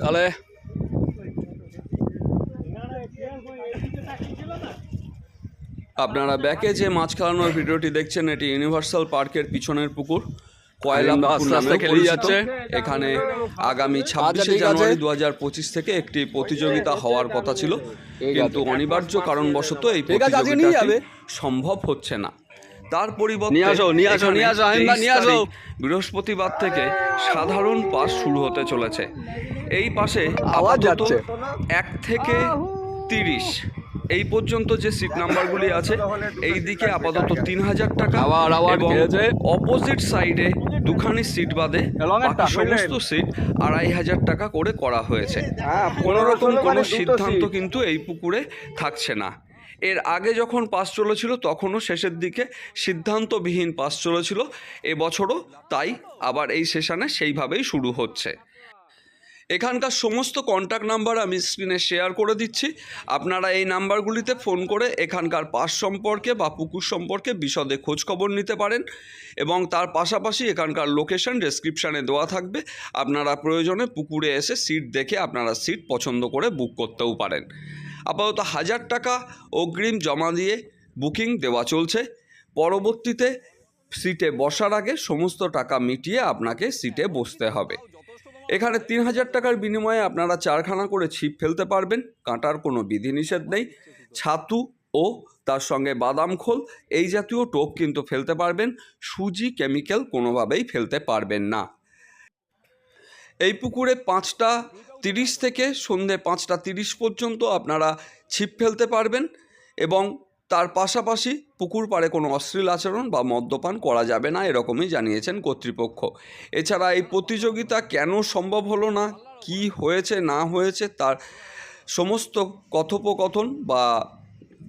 তাহলে আপনারা ব্যাকে যে মাছ খেলানোর ভিডিওটি দেখছেন এটি ইউনিভার্সাল পার্কের পিছনের পুকুর কয়লা পুকুর। যাচ্ছে। এখানে আগামী ছাব্বিশে জানুয়ারি দু হাজার পঁচিশ থেকে একটি প্রতিযোগিতা হওয়ার কথা ছিল কিন্তু অনিবার্য কারণবশত এই প্রতিযোগিতাটি। সম্ভব হচ্ছে না তার পরিবর্তে নিয়ে আসো, নিয়ে আসো, এখানে নিয়ে আসো, আহিমদা, 23 নিয়ে আসো। তারিখ বৃহস্পতিবার থেকে সাধারণ পাস শুরু হতে চলেছে এই পাশে আওয়াজ যাচ্ছে। এক থেকে তিরিশ। এই পর্যন্ত যে সিট নাম্বারগুলি আছে এই দিকে আপাতত তিন হাজার টাকা আবার খেয়েছে। অপোজিট সাইডে দুখানি সিট বাদে বাকি সমস্ত সিট আড়াই হাজার টাকা করে করা হয়েছে। কোনো রকম কোনো সিদ্ধান্ত কিন্তু এই পুকুরে থাকছে না। এর আগে যখন পাস চলেছিল তখনও শেষের দিকে সিদ্ধান্তবিহীন পাস চলেছিল। এবছরও তাই আবার এই সেশনে সেইভাবেই শুরু হচ্ছে। এখানকার সমস্ত কন্ট্যাক্ট নাম্বার আমি স্ক্রিনে শেয়ার করে দিচ্ছি। আপনারা এই নাম্বারগুলিতে ফোন করে এখানকার পাস সম্পর্কে বা পুকুর সম্পর্কে বিশদে খোঁজ খবর নিতে পারেন এবং তার পাশাপাশি এখানকার লোকেশন ডেসক্রিপশানে দেওয়া থাকবে। আপনারা প্রয়োজনে পুকুরে এসে সিট দেখে আপনারা সিট পছন্দ করে বুক করতেও পারেন। আপাতত হাজার টাকা অগ্রিম জমা দিয়ে বুকিং দেওয়া চলছে। পরবর্তীতে সিটে বসার আগে সমস্ত টাকা মিটিয়ে আপনাকে সিটে বসতে হবে। এখানে তিন হাজার টাকার বিনিময়ে আপনারা চারখানা করে ছিপ ফেলতে পারবেন, কাঁটার কোনো বিধিনিষেধ নেই, ছাতু ও তার সঙ্গে বাদাম খোল, এই জাতীয় টোপ কিন্তু ফেলতে পারবেন, সুজি, কেমিক্যাল কোনোভাবেই ফেলতে পারবেন না। এই পুকুরে পাঁচটা তিরিশ থেকে সন্ধে পাঁচটা তিরিশ পর্যন্ত আপনারা ছিপ ফেলতে পারবেন এবং তার পাশাপাশি পুকুর পাড়ে কোনো অশ্লীল আচরণ বা মদ্যপান করা যাবে না, এরকমই জানিয়েছেন কর্তৃপক্ষ। এছাড়া এই প্রতিযোগিতা কেন সম্ভব হলো না, কি হয়েছে, না হয়েছে, তার সমস্ত কথোপকথন বা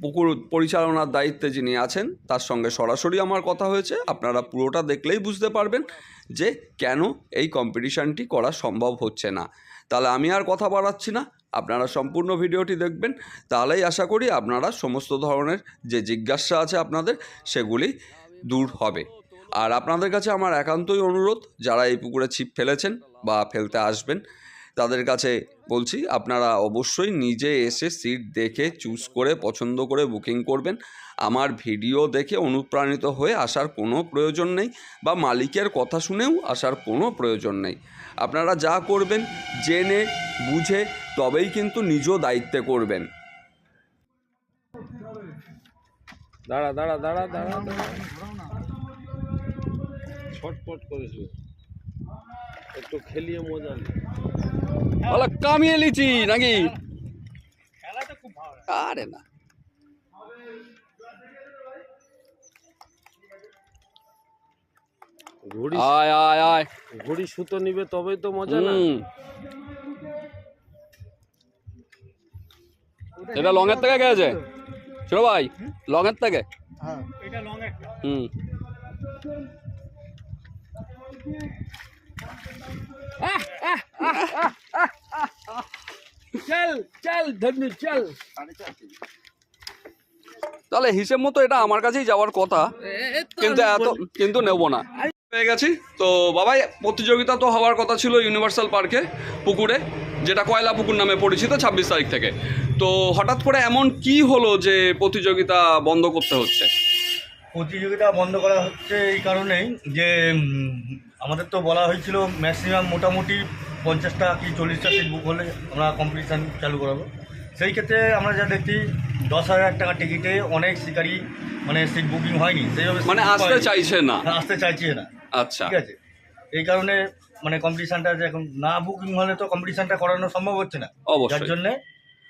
পুকুর পরিচালনার দায়িত্বে যিনি আছেন, তার সঙ্গে সরাসরি আমার কথা হয়েছে। আপনারা পুরোটা দেখলেই বুঝতে পারবেন যে কেন এই কম্পিটিশানটি করা সম্ভব হচ্ছে না। তাহলে আমি আর কথা বাড়াচ্ছি না। আপনারা সম্পূর্ণ ভিডিওটি দেখবেন। তাহলেই আশা করি আপনারা সমস্ত ধরনের যে জিজ্ঞাসা আছে আপনাদের, সেগুলি দূর হবে। আর আপনাদের কাছে আমার একান্তই অনুরোধ, যারা এই পুকুরে ছিপ ফেলেছেন বা ফেলতে আসবেন তাদের কাছে বলছি, আপনারা অবশ্যই নিজে এসে সিট দেখে চুজ করে, পছন্দ করে বুকিং করবেন। আমার ভিডিও দেখে অনুপ্রাণিত হয়ে আসার কোনো প্রয়োজন নেই বা মালিকের কথা শুনেও আসার কোনো প্রয়োজন নেই। আপনারা যা করবেন, জেনে, বুঝে তবেই কিন্তু নিজ দায়িত্বে করবেন। দাঁড়া দাঁড়া দাঁড়া দাঁড়া ছটপট করেছিল একটু খেলিয়ে মজা নে বলে কামিয়ে লিচি নাকি? আরে না। ঘুড়ি আয় আয় আয়। ঘুড়ি সুতো নিবে তবেই তো মজা না। এটা লংয়ের থেকে গেছে? ছোট ভাই লংয়ের থেকে? হুম। চল চল তাহলে হিসেব মতো এটা আমার কাছেই যাওয়ার কথা কিন্তু এত কিন্তু নেব না। পেয়ে গেছি। তো বাবাই প্রতিযোগিতা তো হওয়ার কথা ছিল ইউনিভার্সাল পার্কে পুকুরে যেটা কয়লা পুকুর নামে পরিচিত ছাব্বিশ তারিখ থেকে। তো হঠাৎ করে এমন কি হলো যে প্রতিযোগিতা বন্ধ করতে হচ্ছে? প্রতিযোগিতা বন্ধ করা হচ্ছে এই কারণেই যে আমাদের তো বলা হয়েছিল ম্যাক্সিমাম মোটামুটি পঞ্চাশটা কি চল্লিশটা সিট বুক হলে আমরা কম্পিটিশান চালু করাবো। সেই ক্ষেত্রে আমরা যা দেখছি দশ হাজার টাকা টিকিটে অনেক শিকারি মানে সিট বুকিং হয়নি। সেইভাবে মানে আসতে চাইছে না। হ্যাঁ, আসতে চাইছে না। আচ্ছা। ঠিক আছে? এই কারণে মানে কম্পিটিশানটা যে এখন না বুকিং হলে তো কম্পিটিশানটা করানো সম্ভব হচ্ছে না। যার জন্যে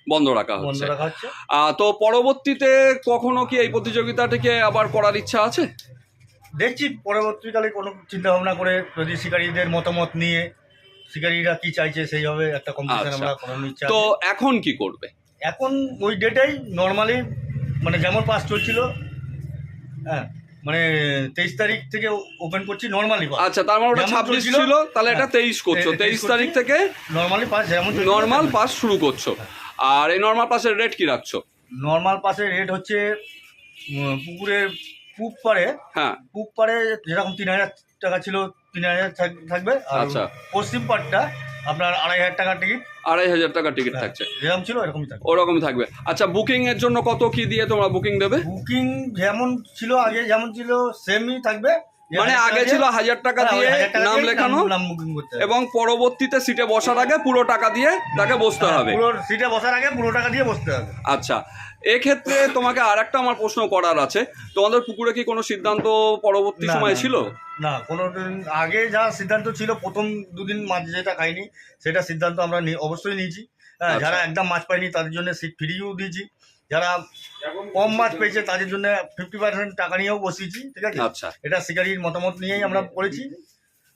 বন্ধ রাখা হচ্ছে। তো পরবর্তীতে কখনো কি এই প্রতিযোগিতাটিকে আবার করার ইচ্ছা আছে? দেখছি পরবর্তীকালে কোনো চিন্তা ভাবনা করে যদি শিকারীদের মতামত নিয়ে শিকারীরা কি চাইছে সেইভাবে একটা কম্পিটিশন আচ্ছা। আমরা করানোর ইচ্ছা তো এখন কি করবে? এখন ওই ডেটেই নর্মালি মানে যেমন পাস চলছিল হ্যাঁ মানে তেইশ তারিখ থেকে ওপেন করছি নর্মালি পাস আচ্ছা তার মানে ওটা ছাব্বিশ ছিল তাহলে এটা হ্যাঁ, তেইশ করছ। তেইশ তারিখ থেকে নর্মালি পাস যেমন নর্মাল পাস শুরু করছ। আর এই নর্মাল পাসের রেট কি রাখছো? নর্মাল পাসের রেট হচ্ছে পুকুরের পূব পারে হ্যাঁ। পূব পারে যেরকম তিন হাজার টাকা ছিল তিন হাজার থাকবে। আচ্ছা। পশ্চিম পাটটা আপনার আড়াই হাজার টিকিট আড়াই হাজার টাকা টিকিট থাকছে। যেরকম ছিল এরকমই থাকবে। ওরকম থাকবে। আচ্ছা বুকিং এর জন্য কত কি দিয়ে তোমরা বুকিং দেবে? বুকিং যেমন ছিল আগে যেমন ছিল সেমই থাকবে। মানে আগে ছিল হাজার টাকা হ্যাঁ, দিয়ে নাম লেখানো এবং পরবর্তীতে সিটে বসার আগে পুরো টাকা দিয়ে তাকে বসতে হবে। পুরো সিটে বসার আগে পুরো টাকা দিয়ে বসতে হবে। আচ্ছা এক্ষেত্রে তোমাকে আর একটা আমার প্রশ্ন করার আছে। তোমাদের পুকুরে কি কোনো সিদ্ধান্ত পরবর্তী না, সময় না, ছিল? না কোনো আগে যা সিদ্ধান্ত ছিল প্রথম দুদিন মাছ যেটা খাইনি সেটা সিদ্ধান্ত আমরা নি- অবশ্যই নিয়েছি। হ্যাঁ আচ্ছা। যারা একদম মাছ পায়নি তাদের জন্য সিট ফ্রিও দিয়েছি। যারা কম মাছ পেয়েছে তাদের জন্য ফিফটি পার্সেন্ট টাকা নিয়েও বসিয়েছি ঠিক আছে? আচ্ছা। এটা শিকারির মতামত নিয়েই আমরা করেছি।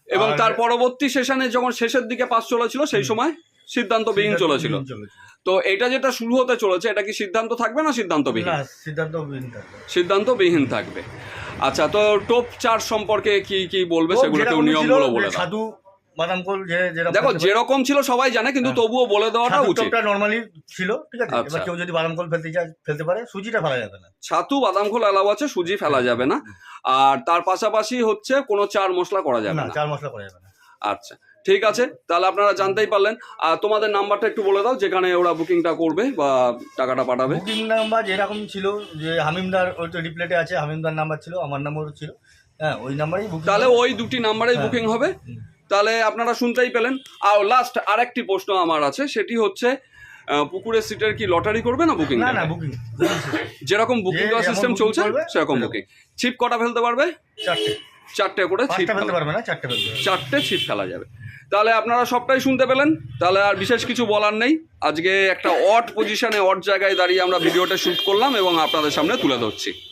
এবং আর- তার পরবর্তী সেশনে যখন শেষের দিকে পাস চলেছিল সেই সময়? সিদ্ধান্ত বিহীন চলেছিল। তো এটা যেটা শুরু হতে চলেছে এটা কি সিদ্ধান্ত থাকবে না সিদ্ধান্ত বিহীন না সিদ্ধান্ত বিহীন থাকবে। আচ্ছা তো টোপ চার্জ সম্পর্কে কি কি বলবে তো সেগুলো যেরকম নিয়মগুলো বলে সাধু বাদাম কল যে দেখো যেরকম ছিল সবাই জানে কিন্তু হ্যাঁ। তবুও বলে দেওয়াটা উচিত। টোপটা নর্মালি ছিল ঠিক আছে? আচ্ছা। এবার কেউ যদি বাদাম কল ফেলতে চায় ফেলতে পারে সুজিটা ফেলা যাবে না। ছাতু বাদাম খোল এলাও আছে সুজি ফেলা যাবে না। আর তার পাশাপাশি হচ্ছে কোনো চার মশলা করা যাবে না। চার মশলা করা যাবে না। আচ্ছা। ঠিক আছে তাহলে আপনারা জানতেই পারলেন। আর তোমাদের নাম্বারটা একটু বলে দাও যেখানে ওরা বুকিংটা করবে বা টাকাটা পাঠাবে। বুকিং নাম্বার যেরকম ছিল যে হামিমদার ওই তো রিপ্লেটে আছে হামিমদার নাম্বার ছিল আমার নাম্বারও ছিল। হ্যাঁ ওই নাম্বারেই বুকিং তাহলে ওই দুটি নাম্বারেই হ্যাঁ। বুকিং হবে। তাহলে আপনারা শুনতেই পেলেন। আর লাস্ট আরেকটি প্রশ্ন আমার আছে সেটি হচ্ছে পুকুরের সিটের কি লটারি করবে না বুকিং না না বুকিং। যেরকম বুকিং দেওয়ার সিস্টেম চলছে সেরকম। বুকিং। ছিপ কটা ফেলতে পারবে? চারটে। চারটে করে ছিট ফেলতে ফেলা- পারবে না চারটে চারটে ছিপ ফেলা যাবে। তাহলে আপনারা সবটাই শুনতে পেলেন তাহলে আর বিশেষ কিছু বলার নেই। আজকে একটা অট পজিশনে অট জায়গায় দাঁড়িয়ে আমরা ভিডিওটা শ্যুট করলাম এবং আপনাদের সামনে তুলে ধরছি।